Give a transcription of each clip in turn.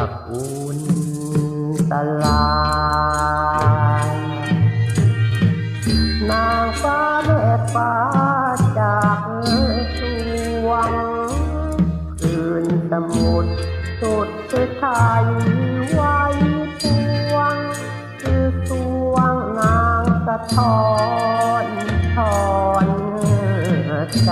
สกุลตลายนางฟ้าแม่ฟ้าจากสวงคืนสมุทรสุดไทยไว้พวง คือสวงนางสะท้อนทอนใจ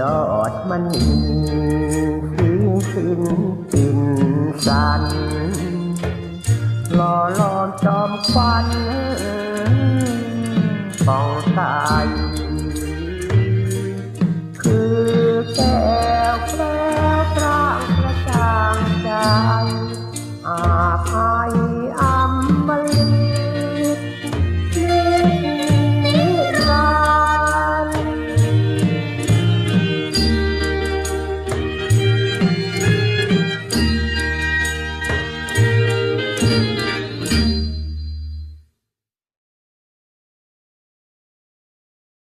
ยอดมันสิ้นสิ้นสิ้นสันหล่อหลอมจอมควันป้องตายคือแก้วแก